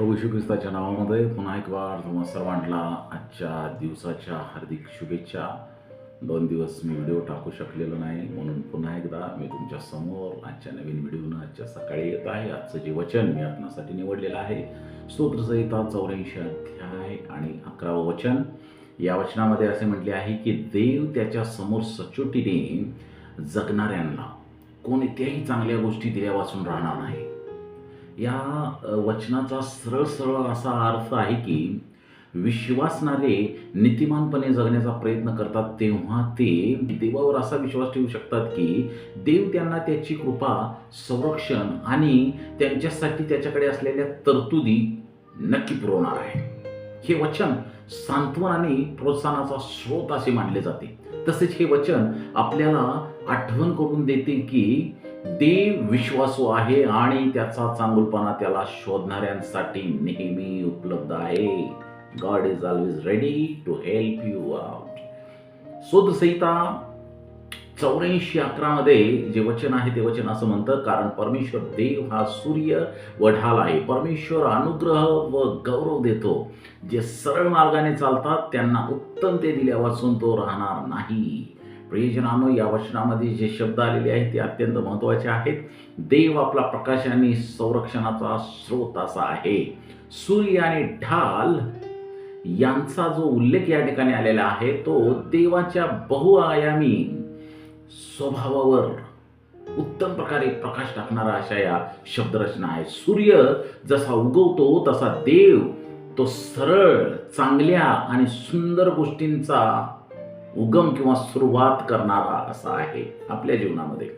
प्रभू श्री ख्रिस्ताच्या नावामध्ये पुन्हा एक वार तुम्हा सर्वांना आजच्या दिवसाच्या हार्दिक शुभेच्छा. दोन दिवस मी व्हिडिओ टाकू शकलेलो नाही म्हणून पुन्हा एकदा मी तुमच्यासमोर आजच्या नवीन व्हिडिओनं आजच्या सकाळी येत आहे. आजचं जे वचन मी आपणासाठी निवडलेलं आहे स्तोत्रसहिता चौऱ्याऐंशी अध्याय आणि अकरावं वचन. या वचनामध्ये असे म्हटले आहे की देव त्याच्यासमोर सचोटीने जगणाऱ्यांना कोणत्याही चांगल्या गोष्टी दिल्यापासून राहणार नाही. या वचनाचा सरळ सरळ असा अर्थ आहे की विश्वासणारे नीतिमानपणे जगण्याचा प्रयत्न करतात तेव्हा ते देवावर असा विश्वास ठेवू शकतात की देव त्यांना त्याची कृपा संरक्षण आणि त्यांच्यासाठी त्याच्याकडे असलेल्या तरतुदी नक्की पुरवणार आहे. हे वचन सांत्वन आणि प्रोत्साहनाचा स्रोत असे मानले जाते. तसेच हे वचन आपल्याला आठवण करून देते की देव विश्वासू आहे आणि त्याचा चांगुलपणा त्याला शोधणाऱ्यांसाठी नेहमी उपलब्ध आहे. God is always ready to help you out शोधसहिता चौऱ्याऐंशी अकरामध्ये जे वचन आहे ते वचन असं म्हणतं कारण परमेश्वर देव हा सूर्य व ढाल आहे. परमेश्वर अनुग्रह व गौरव देतो. जे सरळ मार्गाने चालतात त्यांना उत्तम ते दिल्यापासून तो राहणार नाही. प्रियजनानो या वचनामध्ये जे शब्द आलेले आहेत ते अत्यंत महत्त्वाचे आहेत. देव आपला प्रकाश आणि संरक्षणाचा स्रोत असा आहे. सूर्य आणि ढाल यांचा जो उल्लेख या ठिकाणी आलेला आहे तो देवाच्या बहुआयामी स्वभावावर उत्तम प्रकारे प्रकाश टाकणारा अशा या शब्दरचना आहे. सूर्य जसा उगवतो तसा देव तो सरळ चांगल्या आणि सुंदर गोष्टींचा उगम किंवा सुरुवात करणारा असा आहे आपल्या जीवनामध्ये.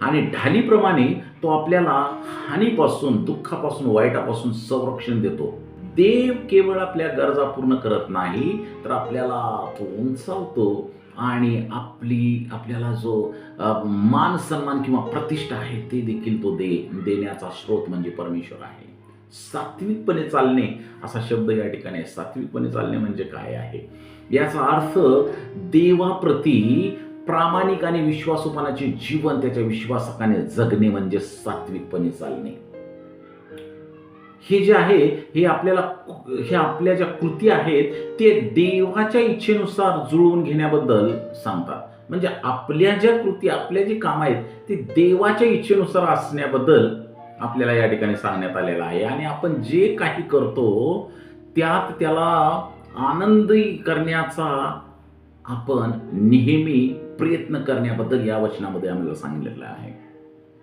आणि ढालीप्रमाणे तो आपल्याला हानीपासून दुःखापासून वाईटापासून संरक्षण देतो. देव केवळ आपल्या गरजा पूर्ण करत नाही तर आपल्याला तो उंचावतो आणि आपली आपल्याला जो मान सन्मान किंवा प्रतिष्ठा आहे ते देखील तो दे देण्याचा स्रोत म्हणजे परमेश्वर आहे. सात्विकपणे चालणे असा शब्द या ठिकाणी आहे. सात्विकपणे चालणे म्हणजे काय आहे? याचा अर्थ देवाप्रती प्रामाणिक आणि विश्वासोपानाचे जीवन त्याच्या विश्वासकाने जगणे म्हणजे सात्विकपणे चालणे. हे जे आहे हे आपल्याला हे आपल्या ज्या कृती आहेत ते देवाच्या इच्छेनुसार जुळवून घेण्याबद्दल सांगतात. म्हणजे आपल्या ज्या कृती आपल्या जे काम आहेत ते देवाच्या इच्छेनुसार असण्याबद्दल आपल्याला या ठिकाणी सांगण्यात आलेलं आहे. आणि आपण जे काही करतो त्यात त्याला आनंदी करण्याचा आपण नेहमी प्रयत्न करण्याबद्दल या वचनामध्ये आम्हाला सांगितलेलं आहे.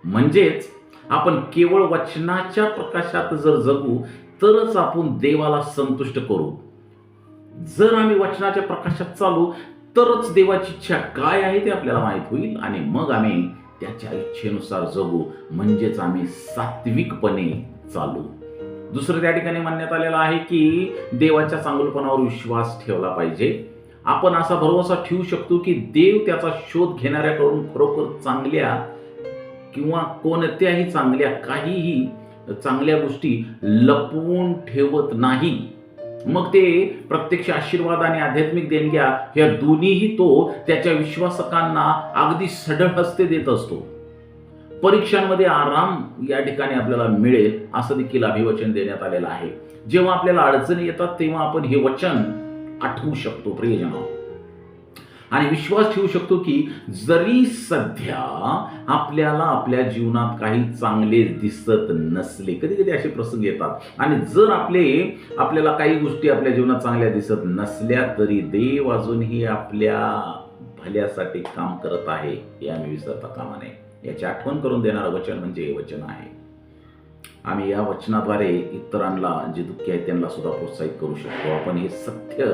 म्हणजेच आपण केवळ वचनाच्या प्रकाशात जर जगू तरच आपण देवाला संतुष्ट करू. जर आम्ही वचनाच्या प्रकाशात चालू तरच देवाची इच्छा काय आहे ते आपल्याला माहीत होईल आणि मग आम्ही त्याच्या इच्छेनुसार जगू. म्हणजेच आम्ही सात्विकपणे चालू. दुसरं त्या ठिकाणी म्हणण्यात आलेलं आहे की देवाच्या चांगलपणावर विश्वास ठेवला पाहिजे. आपण असा भरोसा ठेवू शकतो की देव त्याचा शोध घेणाऱ्याकडून खरोखर चांगल्या किंवा कोणत्याही चांगल्या काहीही चांगल्या गोष्टी लपवून ठेवत नाही. मग ते प्रत्यक्ष आशीर्वाद आणि आध्यात्मिक देणग्या या दोन्हीही तो त्याच्या विश्वासकांना अगदी सढळ हस्ते देत असतो. परीक्षांमध्ये आराम या ठिकाणी आपल्याला मिळेल असं देखील अभिवचन देण्यात आलेलं आहे. जेव्हा आपल्याला अडचणी येतात तेव्हा आपण हे वचन आठवू शकतो प्रियजना. आणि विश्वास ठेवू शकतो की जरी सध्या आपल्याला आपल्या जीवनात काही चांगले दिसत नसले कधी कधी असे प्रसंग येतात. आणि जर आपले आपल्याला काही गोष्टी आपल्या जीवनात चांगल्या दिसत नसल्या तरी देव अजूनही आपल्या भल्यासाठी काम करत आहे हे आम्ही विसरता कामा नये. याची आठवण करून देणारं वचन म्हणजे हे वचन आहे. आम्ही या वचनाद्वारे इतरांना जे दुःखी आहेत त्यांना सुद्धा प्रोत्साहित करू शकतो. आपण हे सत्य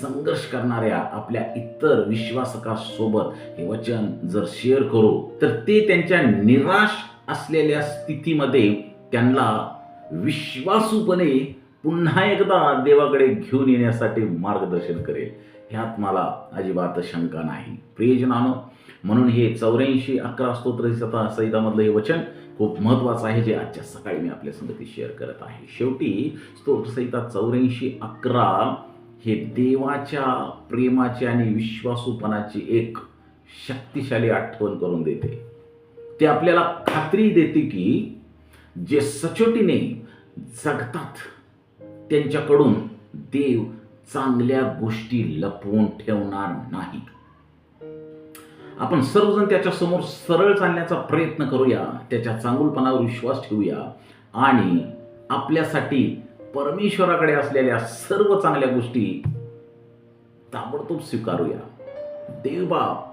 संघर्ष करणाऱ्या आपल्या इतर विश्वासकासोबत हे वचन जर शेअर करू तर ते त्यांच्या निराश असलेल्या स्थितीमध्ये त्यांना विश्वासूपणे पुन्हा एकदा देवाकडे घेऊन येण्यासाठी मार्गदर्शन करेल. ह्यात मला अजिबात शंका नाही. प्रियजनानं म्हणून हे चौऱ्याऐंशी अकरा स्तोत्र संहितामधलं हे वचन खूप महत्त्वाचं आहे जे आजच्या सकाळी मी आपल्या संगती शेअर करत आहे. शेवटी स्तोत्रसहिता चौऱ्याऐंशी अकरा हे देवाच्या प्रेमाची आणि विश्वासूपणाची एक शक्तिशाली आठवण करून देते. ते आपल्याला खात्री देते की जे सचोटीने जगतात त्यांच्याकडून देव चांगल्या गोष्टी लपवून ठेवणार नाहीत. आपण सर्वजण त्याच्यासमोर सरळ चालण्याचा प्रयत्न करूया त्याच्या चांगुलपणावर विश्वास ठेवूया आणि आपल्यासाठी परमेश्वराकडे असलेल्या सर्व चांगल्या गोष्टी ताबडतोब स्वीकारूया. देवबाप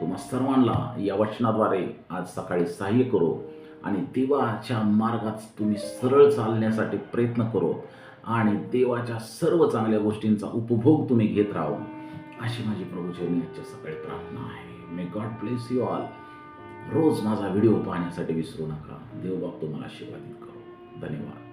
तुम्हा सर्वांना या वचनाद्वारे आज सकाळी सहाय्य करो आणि देवाच्या मार्गात तुम्ही सरळ चालण्यासाठी प्रयत्न करो आणि देवाच्या सर्व चांगल्या गोष्टींचा उपभोग तुम्ही घेत राहू. अशी माझी प्रभूचरणी आजच्या सकाळी प्रार्थना आहे. May God bless you all रोज माझा व्हिडिओ पाहण्यासाठी विसरू नका. देवबाप तुम्हाला आशीर्वादित करो. धन्यवाद.